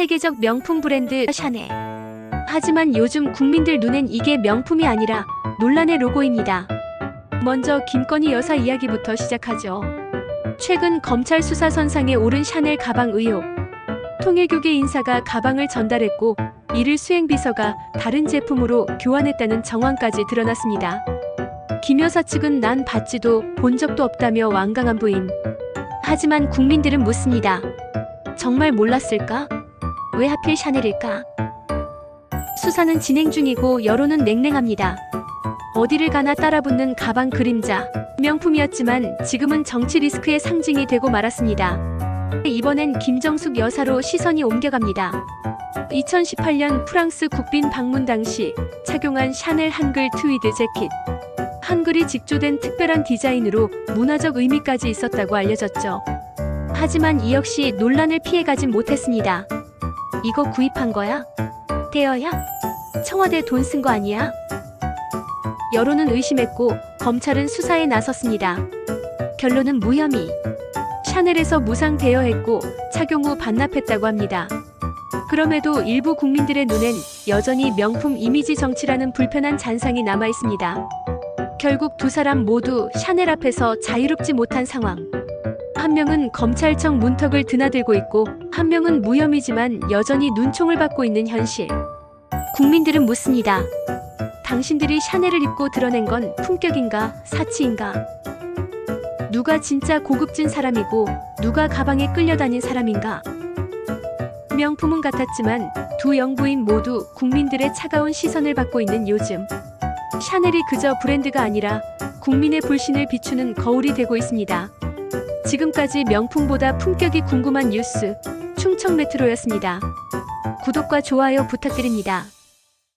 세계적 명품 브랜드 샤넬. 하지만 요즘 국민들 눈엔 이게 명품이 아니라 논란의 로고입니다. 먼저 김건희 여사 이야기부터 시작하죠. 최근 검찰 수사 선상에 오른 샤넬 가방 의혹. 통일교계 인사가 가방을 전달했고 이를 수행비서가 다른 제품으로 교환했다는 정황까지 드러났습니다. 김 여사 측은 난 받지도 본 적도 없다며 완강한 부인. 하지만 국민들은 묻습니다. 정말 몰랐을까? 왜 하필 샤넬일까? 수사는 진행 중이고 여론은 냉랭합니다. 어디를 가나 따라붙는 가방 그림자. 명품이었지만 지금은 정치 리스크의 상징이 되고 말았습니다. 이번엔 김정숙 여사로 시선이 옮겨갑니다. 2018년 프랑스 국빈 방문 당시 착용한 샤넬 한글 트위드 재킷. 한글이 직조된 특별한 디자인으로 문화적 의미까지 있었다고 알려졌죠. 하지만 이 역시 논란을 피해가진 못했습니다. 이거 구입한 거야? 대여야? 청와대 돈 쓴 거 아니야? 여론은 의심했고 검찰은 수사에 나섰습니다. 결론은 무혐의. 샤넬에서 무상 대여했고 착용 후 반납했다고 합니다. 그럼에도 일부 국민들의 눈엔 여전히 명품 이미지 정치라는 불편한 잔상이 남아 있습니다. 결국 두 사람 모두 샤넬 앞에서 자유롭지 못한 상황. 한 명은 검찰청 문턱을 드나들고 있고 한 명은 무혐의지만 여전히 눈총을 받고 있는 현실. 국민들은 묻습니다. 당신들이 샤넬을 입고 드러낸 건 품격인가 사치인가? 누가 진짜 고급진 사람이고 누가 가방에 끌려다닌 사람인가? 명품은 같았지만 두 영부인 모두 국민들의 차가운 시선을 받고 있는 요즘. 샤넬이 그저 브랜드가 아니라 국민의 불신을 비추는 거울이 되고 있습니다. 지금까지 명품보다 품격이 궁금한 뉴스 충청 메트로였습니다. 구독과 좋아요 부탁드립니다.